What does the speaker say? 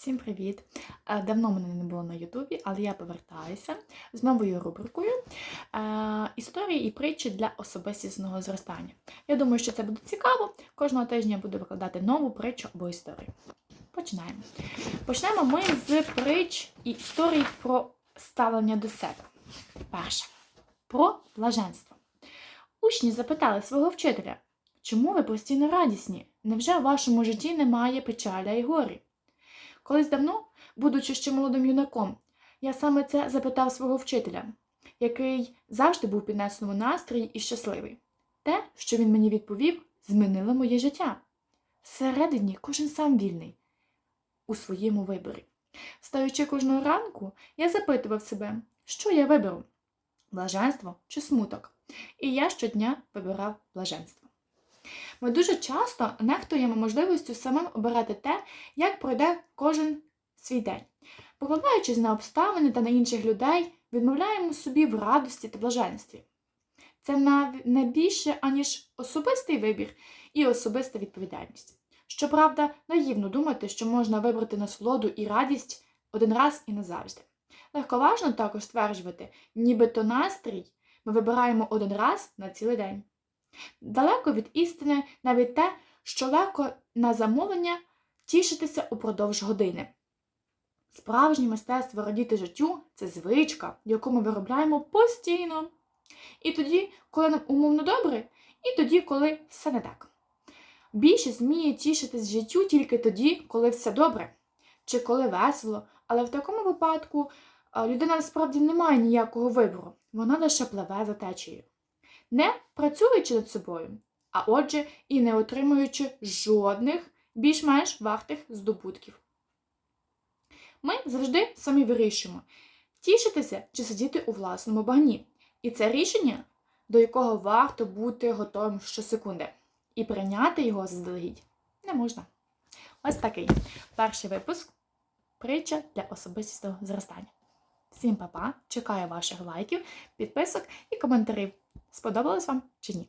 Всім привіт! Е, Давно мене не було на Ютубі, але я повертаюся з новою рубрикою е, Історії і притчі для особистісного зростання. Я думаю, що це буде цікаво. Кожного тижня я буду викладати нову притчу або історію. Починаємо. Почнемо ми з притч і історій про ставлення до себе. Перше. Про блаженство. Учні запитали свого вчителя, чому ви постійно радісні? Невже в вашому житті немає печаля і горі? Колись давно, будучи ще молодим юнаком, я саме це запитав свого вчителя, який завжди був піднесеному настрої і щасливий. Те, що він мені відповів, змінило моє життя. Всередині кожен сам вільний у своєму виборі. Встаючи кожного ранку, я запитував себе, що я виберу блаженство чи смуток. І я щодня вибирав блаженство. Ми дуже часто нехтуємо можливістю самим обирати те, як пройде кожен свій день. Покладаючись на обставини та на інших людей, відмовляємо собі в радості та блаженстві. Це не більше, аніж особистий вибір і особиста відповідальність. Щоправда, наївно думати, що можна вибрати насолоду і радість один раз і назавжди. Легковажно також стверджувати, нібито настрій ми вибираємо один раз на цілий день. Далеко від істини навіть те, що легко на замовлення тішитися упродовж години. Справжнє мистецтво радіти життю це звичка, яку ми виробляємо постійно. І тоді, коли нам умовно добре, і тоді, коли все не так. Більшість вміє тішитись життю тільки тоді, коли все добре, чи коли весело, але в такому випадку людина насправді не має ніякого вибору, вона лише пливе за течією не працюючи над собою, а отже, і не отримуючи жодних більш-менш вартих здобутків. Ми завжди самі вирішуємо, тішитися чи сидіти у власному багні. І це рішення, до якого варто бути готовим щосекунди. І прийняти його заздалегідь не можна. Ось такий перший випуск притча для особистого зростання. Всім па-па, чекаю ваших лайків, підписок і коментарів. Сподобалось вам чи ні?